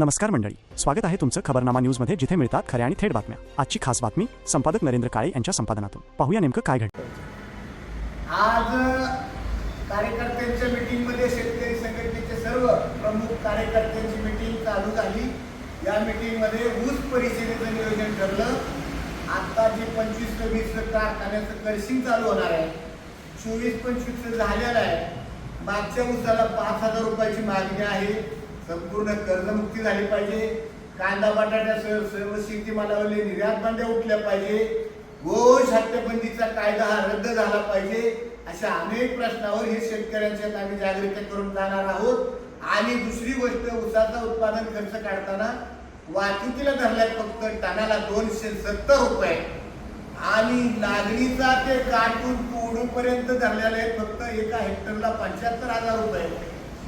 नमस्कार मंडळी. स्वागत आहे तुमचं खबरनामा न्यूजमध्ये जिथे मिळतात खऱ्या आणि थेट बातम्या. आजची खास बातमी संपादक नरेंद्र काळे यांच्या संपादनातून. पाहूया नेमकं काय घडलं आज कार्यकर्त्यांच्या मीटिंगमध्ये शेतकरी संघटनेचे सर्व प्रमुख कार्यकर्त्यांची मीटिंग चालू झाली. या मीटिंगमध्ये ऊस परिषदेचं नियोजन ठरलं. आता जे पंचवीस वीस कारखान्याचं कर्शिंग चालू होणार आहे. चोवीस पंचवीस झालेलं आहे. मागच्या ऊसाला पाच हजार रुपयाची मागणी आहे. संपूर्ण कर्जमुक्ती झाली पाहिजे. कांदा बटाट्या सर्व शेतीमालावरले निर्यात बंद्या उठल्या पाहिजे. गोश हत्यबंदीचा कायदा हा रद्द झाला पाहिजे. अशा अनेक प्रश्नावर हे शेतकऱ्यांच्यात आम्ही जागृती करून जाणार आहोत. आणि दुसरी गोष्ट ऊसाचा उत्पादन खर्च काढताना वाहतुकीला धरल्यात फक्त टनाला दोनशे सत्तर रुपये. आणि लागणीचा ते काटून तोडूपर्यंत धरलेले आहेत फक्त एका हेक्टरला पंच्याहत्तर हजार रुपये.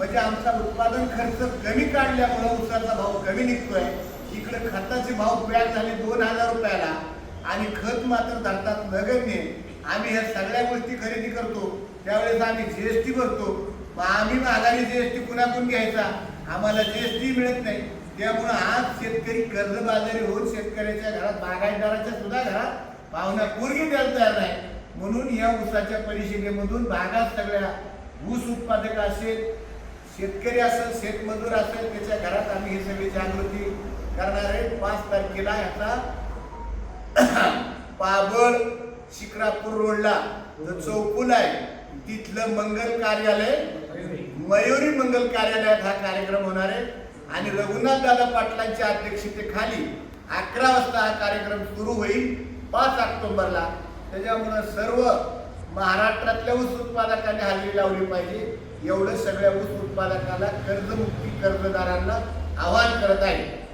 म्हणजे आमचा उत्पादन खर्च कमी काढल्यामुळं ऊसाचा भाव कमी निघतोय. इकडे खताचे भाव पॅक झाले दोन हजार रुपयाला आणि खत मात्र धरतात नगण्य. आम्ही ह्या सगळ्या गोष्टी खरेदी करतो. त्यावेळेस आम्ही जी एस टी भरतो. मग आम्ही माघारी टी कुणाकडून घ्यायचा? आम्हाला जी एस टी मिळत नाही. त्यामुळं आज शेतकरी कर्जबाजारी होऊन शेतकऱ्याच्या घरात बागायतदाराच्या सुद्धा घरात पाहुण्या पोरगी द्यायला तयार नाही. म्हणून या ऊसाच्या परिषदेमधून भागात सगळ्या ऊस उत्पादक असेल शेतकरी असेल शेतमजूर असेल त्याच्या घरात आम्ही ही सगळी जागृती करणार आहे. पाच तारखेला ह्याचा पाबळ शिक्रापूर रोडला जो चौकुल आहे तिथलं मंगल कार्यालय मयुरी मंगल कार्यालयात हा कार्यक्रम होणार आहे. आणि रघुनाथ दादा पाटलांच्या अध्यक्षतेखाली अकरा वाजता हा कार्यक्रम सुरू होईल पाच ऑक्टोबरला. त्याच्यामुळं सर्व महाराष्ट्रातल्या ऊस उत्पादकांनी हल्ली लावली पाहिजे. एवढं सगळ्या ऊस उत्पादकाला कर्जमुक्ती कर्जदारांना आवाहन करत आहे.